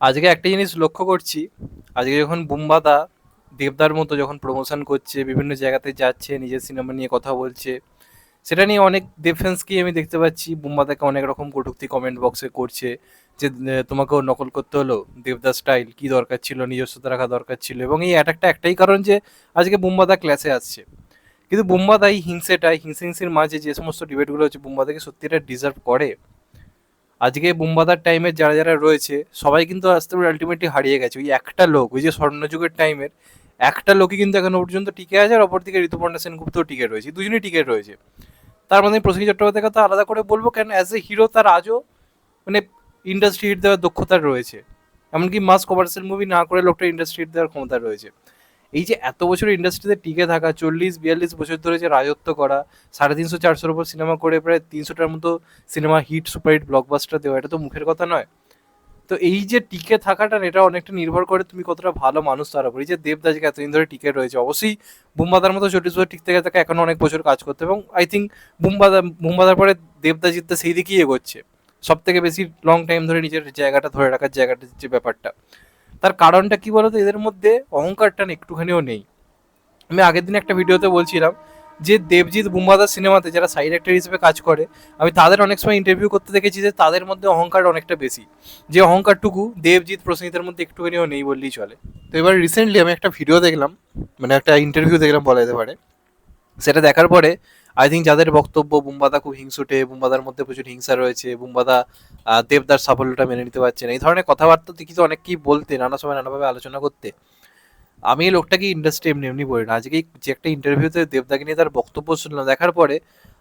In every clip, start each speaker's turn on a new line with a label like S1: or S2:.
S1: আজকে একটা জিনিস লক্ষ্য করছি, আজকে যখন বুম্বাদা দেবদার মতো যখন প্রমোশন করছে, বিভিন্ন জায়গাতে যাচ্ছে, নিজের সিনেমা নিয়ে কথা বলছে, সেটা নিয়ে অনেক ডিফেন্সকেই আমি দেখতে পাচ্ছি। বুম্বাদাকে অনেক রকম কটূক্তি কমেন্ট বক্সে করছে যে তোমাকেও নকল করতে হলো? দেবদা স্টাইল কি দরকার ছিল? নিজস্বতা রাখা দরকার ছিল? এবং এই অ্যাটাকটা একটাই কারণ যে, আজকে বুম্বাদা ক্লাসে আসছে। কিন্তু বুম্বাদা এই হিংসেটা হিংসে হিংসের মাঝে যে সমস্ত ডিবেটগুলো হচ্ছে, বুম্বাদাকে সত্যি এটা ডিজার্ভ করে। আজকে বুম্বাদার টাইমে যারা যারা রয়েছে, সবাই কিন্তু আস্তে করে আলটিমেটলি হারিয়ে গেছে। ওই একটা লোক, ওই যে স্বর্ণযুগের টাইমের একটা লোকই কিন্তু এখনও পর্যন্ত টিকে আছে আর অপরদিকে ঋতুপর্ণা সেনগুপ্তও টিকে রয়েছে। দুজনেই টিকে রয়েছে। তার মধ্যে আমি প্রসেনজিৎ চট্টোপাধ্যায়ের কথা আলাদা করে বলব, কেন অ্যাজ এ হিরো তার আজও মানে ইন্ডাস্ট্রি হিট দেওয়ার দক্ষতা রয়েছে। এমনকি মাস কমার্শিয়াল মুভি না করে লোকটা ইন্ডাস্ট্রি হিট দেওয়ার ক্ষমতা রয়েছে। এই যে এত বছর ইন্ডাস্ট্রিতে টিকে থাকা, চল্লিশ, বিয়াল্লিশ বছর ধরে যে রাজত্ব করা, সাড়ে তিনশো, চারশোর উপর সিনেমা করে প্রায় তিনশোটার মতো সিনেমা হিট সুপারহিট ব্লকবাস্টার দেওয়া, এটা তো মুখের কথা নয়। তো এই যে টিকে থাকাটা এটা অনেকটা নির্ভর করে তুমি কতটা ভালো মানুষ তার উপর। এই যে দেবদাসকে এতদিন ধরে টিকে রয়েছে, অবশ্যই বুম্বাদার মতো চল্লিশ বছর টিকতে গেলে তাকে এখনও অনেক বছর কাজ করতে। এবং আই থিঙ্ক বুম্বাদা, বুম্বাদার পরে দেবদাজিৎটা সেই দিকেই এগোচ্ছে। সব থেকে বেশি লং টাইম ধরে নিজের জায়গাটা ধরে রাখার জায়গাটা যে ব্যাপারটা। তার কারণটা কি বলতো? এদের মধ্যে অহংকারটা একটুখানিও নেই। আমি আগের দিন একটা ভিডিওতে বলছিলাম যে দেবজিৎ বুম্বাদার সিনেমাতে যারা সাইড অ্যাক্টর হিসেবে কাজ করে, আমি তাদের অনেক সময় ইন্টারভিউ করতে দেখেছি যে তাদের মধ্যে অহংকার অনেকটা বেশি। যে অহংকারটুকু দেবজিৎ প্রসেনজিতের মধ্যে একটুখানিও নেই বললেই চলে। তো এবার রিসেন্টলি আমি একটা ভিডিও দেখলাম মানে একটা ইন্টারভিউ দেখলাম বলা যেতে পারে। সেটা দেখার পরে আই থিঙ্ক যাদের বক্তব্য বুম্বাদা খুব হিংসুটে, বুম্বাদার মধ্যে প্রচুর হিংসা রয়েছে, বুম্বাদা দেবদার সাফল্যটা মেনে নিতে পারছে না। এই ধরনের কথাবার্তা দেখি তো অনেকেই বলতে, নানা সময় নানাভাবে আলোচনা করতে। আমি এই লোকটাকে ইন্ডাস্ট্রি এমনি এমনি বলি না। আজকে যে একটা ইন্টারভিউতে দেবদাকে নিয়ে তার বক্তব্য শুনলাম দেখার পরে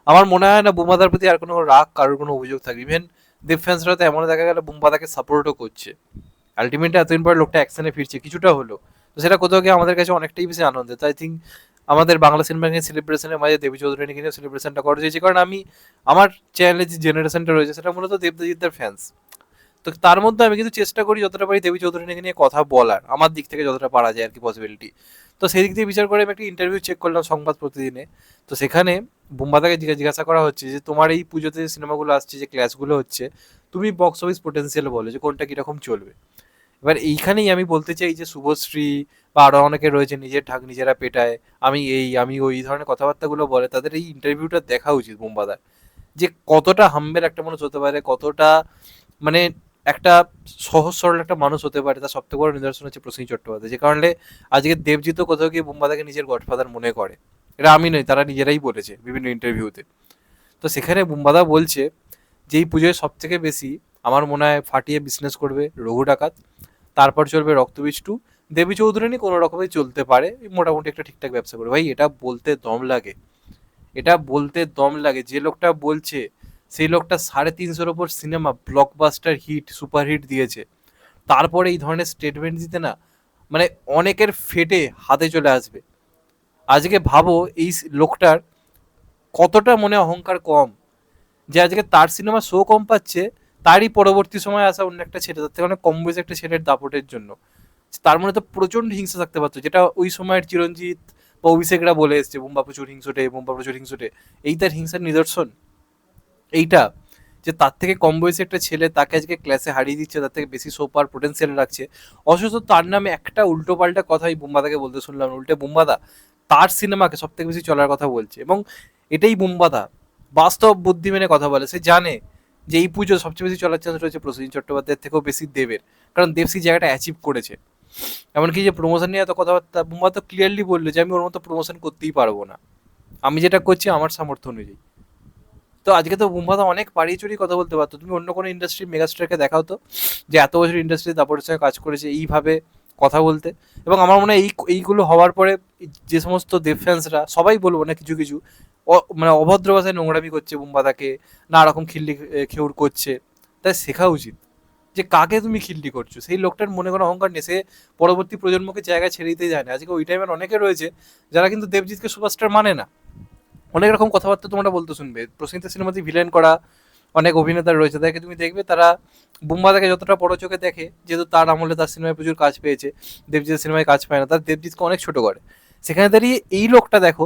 S1: আমার মনে হয় না বুম্বাদার প্রতি আর কোনো রাগ, কারোর কোনো অভিযোগ থাকবে। ইভেন দেব ফ্যান্সরা তো এমন দেখা গেল বুম্বাদাকে সাপোর্টও করছে। আলটিমেটলি এতদিন পরে লোকটা অ্যাকশনে ফিরছে, কিছুটা হলো। তো সেটা কোথাও গিয়ে আমাদের কাছে অনেকটাই বেশি আনন্দের। তাই থিঙ্ক আমাদের বাংলা সিনেমা নিয়ে সেলিব্রেশনের মাঝে দেবী চৌধুরী নিয়ে সেলিব্রেশনটা করা হয়েছে। কারণ আমি, আমার চ্যানেলে যে জেনারেশনটা রয়েছে, সেটা মূলত দেবদাজিৎদার ফ্যান্স তো তার মধ্যে আমি কিন্তু চেষ্টা করি যতটা পারি দেবী চৌধুরীকে নিয়ে কথা বলার। আমার দিক থেকে যতটা পারা যায় আর কি পসিবিলিটি তো সেই দিক দিয়ে বিচার করে আমি একটা ইন্টারভিউ চেক করলাম সংবাদ প্রতিদিনে। তো সেখানে বুম্বাদাকে জিজ্ঞা- জিজ্ঞাসা করা হচ্ছে যে, তোমার এই পুজোতে যে সিনেমাগুলো আসছে, যে ক্লাসগুলো হচ্ছে, তুমি বক্স অফিস পোটেন্সিয়াল বলো যে কোনটা কীরকম চলবে? এবার এইখানেই আমি বলতে চাই যে শুভশ্রী বা আরও অনেকে রয়েছে, নিজের ঠাক নিজেরা পেটায়, আমি এই, আমি ওই ধরনের কথাবার্তাগুলো বলে তাদের এই ইন্টারভিউটা দেখা উচিত বুম্বাদার যে কতটা হাম্বেল একটা মানুষ হতে পারে, কতটা মানে একটা সহজ সরল একটা মানুষ হতে পারে, তার সবথেকে বড় নিদর্শন হচ্ছে প্রসেনজিৎ চট্টোপাধ্যায়। যে কারণে আজকে দেবজিৎ কোথাও গিয়ে বুম্বাদাকে নিজের গডফাদার মনে করে। এটা আমি নই, তারা নিজেরাই বলেছে বিভিন্ন ইন্টারভিউতে তো সেখানে বুম্বাদা বলছে যে, এই পুজোয় সব থেকে বেশি আমার মনে হয় ফাটিয়ে বিজনেস করবে রঘু ডাকাত। তারপর চলবে রক্তবীজ টু দেবী চৌধুরানী কোনো রকমই চলতে পারে, মোটামুটি একটা ঠিকঠাক ব্যবসা করবে ভাই, এটা বলতে দম লাগে। এটা বলতে দম লাগে। যে লোকটা বলছে, সেই লোকটা সাড়ে তিনশোর ওপর cinema blockbuster hit super hit দিয়েছে। তারপরে এই ধরনের স্টেটমেন্ট দিতে না মানে অনেকের ফেটে হাতে চলে আসবে। আজকে ভাবো, এই লোকটার কতটা মনে অহংকার কম। যে আজকে তার সিনেমা শো কম পাচ্ছে তারই পরবর্তী সময় আসা অন্য একটা ছেলে, তার থেকে অনেক কম বয়সে একটা ছেলের দাপটের জন্য। তার মনে তো প্রচণ্ড হিংসা থাকতে পারতো, যেটা ওই সময়ের চিরঞ্জিত বা অভিষেকরা বলে এসছে, বুম্বা প্রচুর হিংসুটে বুম্বা প্রচুর হিংসুটে এই তার হিংসার নিদর্শন। এইটা, যে তার থেকে কম বয়সী একটা ছেলে তাকে আজকে ক্লাসে হারিয়ে দিচ্ছে, তার থেকে বেশি সোপার পোটেন্সিয়াল রাখছে। অথচ তার নামে একটা উল্টো পাল্টা কথাই বুম্বাদাকে বলতে শুনলাম, উল্টে বুম্বাদা তার সিনেমাকে সব থেকে বেশি চলার কথা বলছে। এবং এটাই বুম্বাদা, বাস্তব বুদ্ধি মেনে কথা বলে। সে জানে যে এই পুজো সবচেয়ে বেশি চলার চান্স রয়েছে প্রসেনজিৎ চট্টোপাধ্যায়ের থেকেও বেশি দেবের। কারণ দেব সেই জায়গাটা অ্যাচিভ করেছে। এমনকি যে প্রমোশন নিয়ে এত কথাবার্তা, বুম্বা তো ক্লিয়ারলি বলল যে, আমি ওর মতো প্রমোশন করতেই পারব না। আমি যেটা করছি, আমার সামর্থ্য অনুযায়ী। তো আজকে তো বুম্বাদা অনেক পাড়িয়ে চড়িয়ে কথা বলতে পারতো। তুমি অন্য কোনো ইন্ডাস্ট্রির মেগাস্টারকে দেখাও তো, যে এত বছর ইন্ডাস্ট্রিতে দাপটের সঙ্গে কাজ করেছে এইভাবে কথা বলতে। এবং আমার মনে হয় এই, এইগুলো হওয়ার পরে যে সমস্ত দেব ফ্যান্সরা সবাই বলব না কিছু কিছু মানে অভদ্র ভাষায় নোংরামি করছে বুম্বাদাকে না রকম খিল্লি খেউর করছে। তাই শেখা উচিত যে কাকে তুমি খিল্লি করছ। সেই লোকটার মনে কোনো অহংকার নেই, সে পরবর্তী প্রজন্মকে জায়গায় ছেড়ে দিতে যায় না আজকে ওই টাইমের অনেকে রয়েছে যারা কিন্তু দেবজিৎকে সুপারস্টার মানে না। অনেক রকম কথাবার্তা তোমরা বলতে শুনবে। প্রসেনজিৎ সিনেমাতে ভিলেন করা, অনেক অভিনেতা রয়েছে। তাকে তুমি দেখবে, তারা বুম্বাদাকে যতটা বড় চোখে দেখে, যেহেতু তার আমলে তার সিনেমায় প্রচুর কাজ পেয়েছে দেবজিৎ সিনেমায় কাজ পায় না, তার দেবজিৎকে অনেক ছোট করে। সেখানে দাঁড়িয়ে এই লোকটা দেখো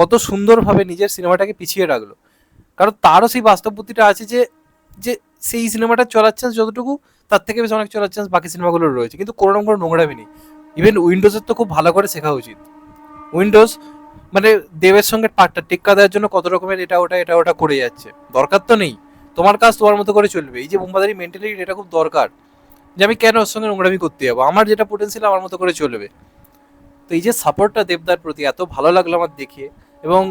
S1: কত সুন্দরভাবে নিজের সিনেমাটাকে পিছিয়ে রাখল। কারণ তারও সেই বাস্তব বুদ্ধিটা আছে যে যে সেই সিনেমাটা চলার চান্স যতটুকু, তার থেকে বেশি অনেক চলার চান্স বাকি সিনেমাগুলোর রয়েছে। কিন্তু কোনো রকম কোনো নোংরামি নেই। ইভেন উইন্ডোজের তো খুব ভালো করে শেখা উচিত। উইন্ডোজ মানে দেবের সঙ্গে পাটটা টেক্কা দেওয়ার জন্য কত রকমের এটা ওটা এটা ওটা করে যাচ্ছে। দরকার তো নেই। তোমার কাজ তোমার মতো করে চলবে। এই যে বোম্বাদারি মেন্টালিটি এটা খুব দরকার যে আমি কেন ওর সঙ্গে নোংরামি করতে যাব? আমার যেটা পোটেন্সিয়াল আমার মতো করে চলবে। তো এই যে সাপোর্টটা দেবদার প্রতি এত ভালো লাগল আমার দেখে। এবং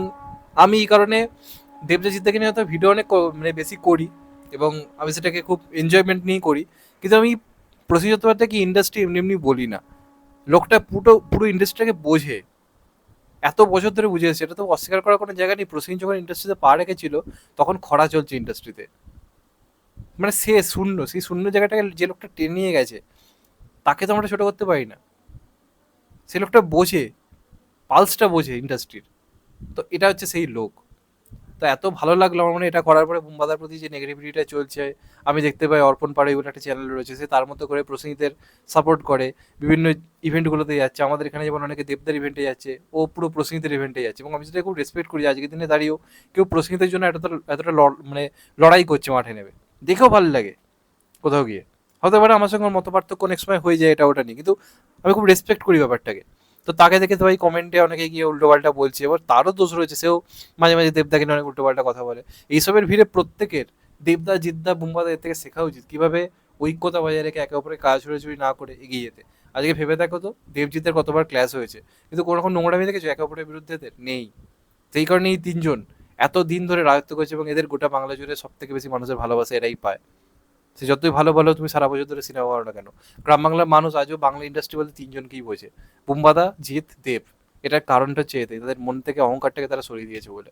S1: আমি এই কারণে দেবজিৎদাকে নিয়ে হয়তো ভিডিও অনেক মানে বেশি করি এবং আমি সেটাকে খুব এনজয়মেন্ট নিয়েই করি। কিন্তু আমি প্রসেনজিৎ চট্টোপাধ্যায়কে ইন্ডাস্ট্রি এমনি এমনি বলি না। লোকটা পুরো পুরো ইন্ডাস্ট্রিটাকে বোঝে। এত বছর ধরে বুঝে এসেছে। এটা তো অস্বীকার করার কোনো জায়গা নেই। প্রসেনজিৎ যখন ইন্ডাস্ট্রিতে পা রেখেছিল, তখন খরা চলছে ইন্ডাস্ট্রিতে মানে সে শূন্য, সেই শূন্য জায়গাটাকে যে লোকটা টেনে নিয়ে গেছে, তাকে তো আমরা ছোটো করতে পারি না। সে লোকটা বোঝে পালসটা বোঝে ইন্ডাস্ট্রির তো এটা হচ্ছে সেই লোক। তো এত ভালো লাগল আমার মনে, এটা করার পরে বুম্বাদার প্রতি যে নেগেটিভিটিটা চলছে, আমি দেখতে পাই অর্পণ পাড়ে বলে একটা চ্যানেল রয়েছে, সে তার মতো করে প্রসেনজিতের সাপোর্ট করে। বিভিন্ন ইভেন্টগুলোতে যাচ্ছে, আমাদের এখানে যেমন অনেকে দেবদার ইভেন্টে যাচ্ছে, ও পুরো প্রসেনজিতের ইভেন্টে যাচ্ছে। এবং আমি সেটা খুব রেসপেক্ট করি, আজকের দিনে দাঁড়িয়েও কেউ প্রসেনজিতের জন্য এতটা এতটা মানে লড়াই করছে মাঠে নেবে দেখেও ভালো লাগে কোথাও গিয়ে। হতে পারে আমার সঙ্গে মত পার্থক্য অনেক সময় হয়ে যায়, এটা ওটা নিয়ে। কিন্তু আমি খুব রেসপেক্ট করি ব্যাপারটাকে। তো তাকে দেখে তো ভাই কমেন্টে অনেকে গিয়ে উল্টোপাল্টা বলছে। এবার তারও দোষ রয়েছে, সেও মাঝে মাঝে দেবদাকে নিয়ে অনেক উল্টোপাল্টা কথা বলে। এইসবের ভিড়ে প্রত্যেকের দেবদা, জিদ্দা বুম্বাদা এর থেকে শেখা উচিত কীভাবে ঐক্যতা বজায় রেখে একে অপরের কাজ ছড়াছড়ি না করে এগিয়ে যেতে। আজকে ভেবে দেখো তো, দেবজিতের কতবার ক্লাস হয়েছে। কিন্তু কোনো রকম নোংরামি দেখেছ? একে অপরের বিরুদ্ধে নেই। সেই কারণে এই তিনজন এত দিন ধরে রাজত্ব করেছে এবং এদের গোটা বাংলা জুড়ে সব থেকে বেশি মানুষের ভালোবাসা এরাই পায়। সে যতই ভালো ভালো তুমি সারা বছর ধরে সিনেমা করো না কেন? গ্রাম বাংলার মানুষ আজও বাংলা ইন্ডাস্ট্রি বলতে তিনজনকেই বোঝে। বুম্বাদা, জিৎ, দেব। এটার কারণটা হচ্ছে এতে, তাদের মন থেকে অহংকারটাকে তারা সরিয়ে দিয়েছে বলে।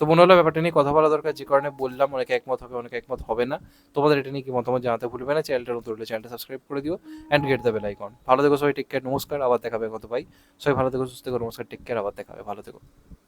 S1: তো মনে হলো ব্যাপারটা নিয়ে কথা বলা দরকার, যে কারণে বললাম, অনেকে একমত হবে, অনেকে একমত হবে না। তোমাদের এটা নিয়ে কি মতামত জানাতে ভুলবে না, চ্যানেলটা নতুন হলে চ্যানেলটা সাবস্ক্রাইব করে দিও and get the bell icon ভালো থেকো সবাই টেক কেয়ার নমস্কার, আবার দেখাবে কত ভাই। সবাই ভালো থেকো, সুস্থ থেকো, নমস্কার টেক কেয়ার আবার দেখাবে। ভালো থেকো।